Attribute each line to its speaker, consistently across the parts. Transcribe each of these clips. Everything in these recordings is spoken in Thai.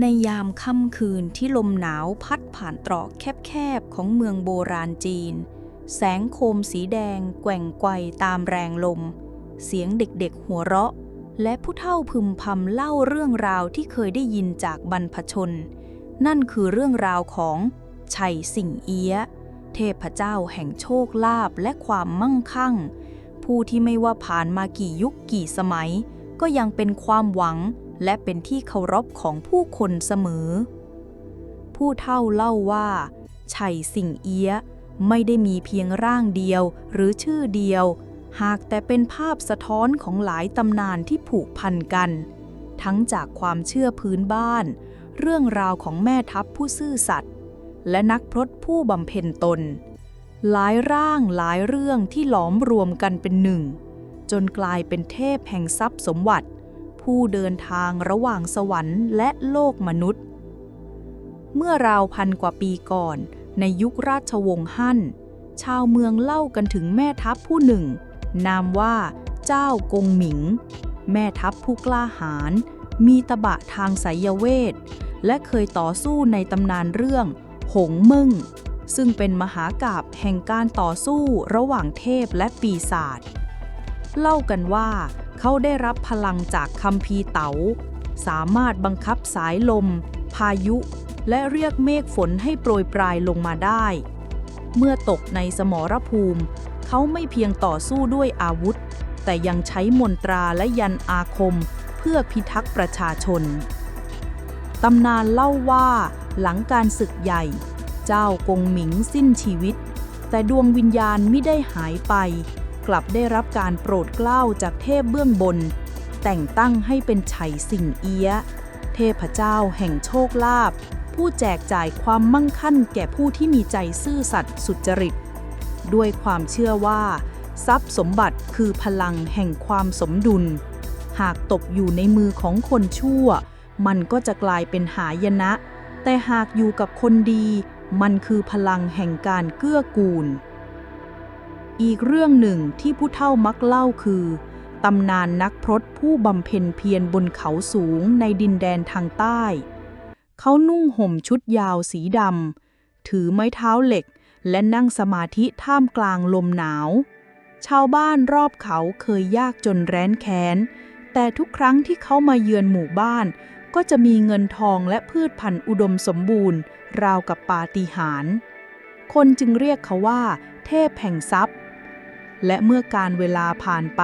Speaker 1: ในยามค่ำคืนที่ลมหนาวพัดผ่านตรอกแคบๆ ของเมืองโบราณจีน แสงโคมสีแดงแกว่งไกวตามแรงลม เสียงเด็กๆหัวเราะ และผู้เฒ่าพึมพำเล่าเรื่องราวที่เคยได้ยินจากบรรพชน นั่นคือเรื่องราวของชัยสิงเอียเทพเจ้าแห่งโชคลาภและความมั่งคั่ง ผู้ที่ไม่ว่าผ่านมากี่ยุคกี่สมัย ก็ยังเป็นความหวังและเป็นที่เคารพของผู้คนเสมอ ผู้เฒ่าเล่าว่าชัยสิงเอียไม่ได้มีเพียงร่างเดียวหรือชื่อเดียว หากแต่เป็นภาพสะท้อนของหลายตำนานที่ผูกพันกัน ทั้งจากความเชื่อพื้นบ้าน เรื่องราวของแม่ทัพผู้ซื่อสัตย์และนักพรตผู้บำเพ็ญตน หลายร่างหลายเรื่องที่หลอมรวมกันเป็นหนึ่ง จนกลายเป็นเทพแห่งทรัพย์สมบัติ ผู้เดินทางระหว่างสวรรค์และโลกมนุษย์ เมื่อราวพันกว่าปีก่อน ในยุคราชวงศ์ฮั่น ชาวเมืองเล่ากันถึงแม่ทัพผู้หนึ่ง นามว่าเจ้ากงหมิง แม่ทัพผู้กล้าหาญมีตบะทางไสยเวท และเคยต่อสู้ในตำนานเรื่อง หงมึงซึ่งเป็นมหากาบแห่งการต่อสู้ระหว่างเทพและปีศาจ เล่ากันว่า เขาได้รับพลังจากคัมภีเต๋า สามารถบังคับสายลม พายุ และเรียกเมฆฝนให้โปรยปลายลงมาได้ เมื่อตกในสมรภูมิ เขาไม่เพียงต่อสู้ด้วยอาวุธ แต่ยังใช้มนตราและยันอาคม เพื่อพิทักษ์ประชาชนตำนานเล่าว่าหลังการศึกใหญ่ เจ้ากงหมิงสิ้นชีวิต แต่ดวงวิญญาณไม่ได้หายไป กลับได้รับการโปรดเกล้าจากเทพเบื้องบน แต่งตั้งให้เป็นไฉสิงเอียะเทพเจ้าแห่งโชคลาภผู้แจกจ่ายความมั่งคั่งแก่ผู้ที่มีใจซื่อสัตย์สุจริต ด้วยความเชื่อว่า ทรัพย์สมบัติคือพลังแห่งความสมดุล หากตกอยู่ในมือของคนชั่ว มันก็จะกลายเป็นหายนะ แต่หากอยู่กับคนดี มันคือพลังแห่งการเกื้อกูล อีกเรื่องหนึ่งที่ผู้เฒ่ามักเล่าคือ ตำนานนักพรตผู้บำเพ็ญเพียรบนเขาสูงในดินแดนทางใต้ เขานุ่งห่มชุดยาวสีดำ ถือไม้เท้าเหล็ก และนั่งสมาธิท่ามกลางลมหนาว ชาวบ้านรอบเขาเคยยากจนแร้นแค้น แต่ทุกครั้งที่เขามาเยือนหมู่บ้าน ก็จะมีเงินทองและพืชพันธุ์อุดมสมบูรณ์ ราวกับปาฏิหาริย์ คนจึงเรียกเขาว่า เทพแห่งทรัพย์ และเมื่อการเวลาผ่านไป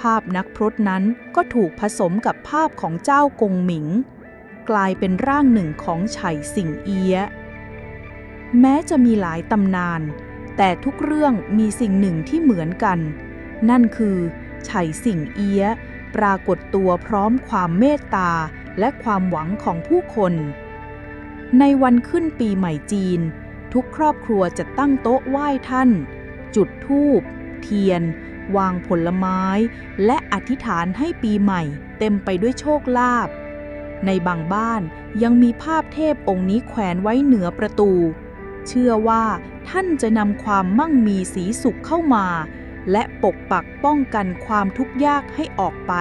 Speaker 1: ภาพนักพรตนั้นก็ถูกผสมกับภาพของเจ้ากงหมิง กลายเป็นร่างหนึ่งของไฉสิงเอียะแม้จะมีหลายตำนาน แต่ทุกเรื่องมีสิ่งหนึ่งที่เหมือนกัน นั่นคือไฉสิงเอียะปรากฏตัวพร้อมความเมตตาและความหวังของผู้คน ในวันขึ้นปีใหม่จีน ทุกครอบครัวจะตั้งโต๊ะไหว้ท่าน จุดธูป เทียน วางผลไม้ และอธิษฐานให้ปีใหม่เต็มไปด้วยโชคลาภ ในบางบ้านยังมีภาพเทพองค์นี้แขวนไว้เหนือประตู เชื่อว่าท่านจะนำความมั่งมีสีสุขเข้ามา และปกปักป้องกันความทุกข์ยากให้ออกไป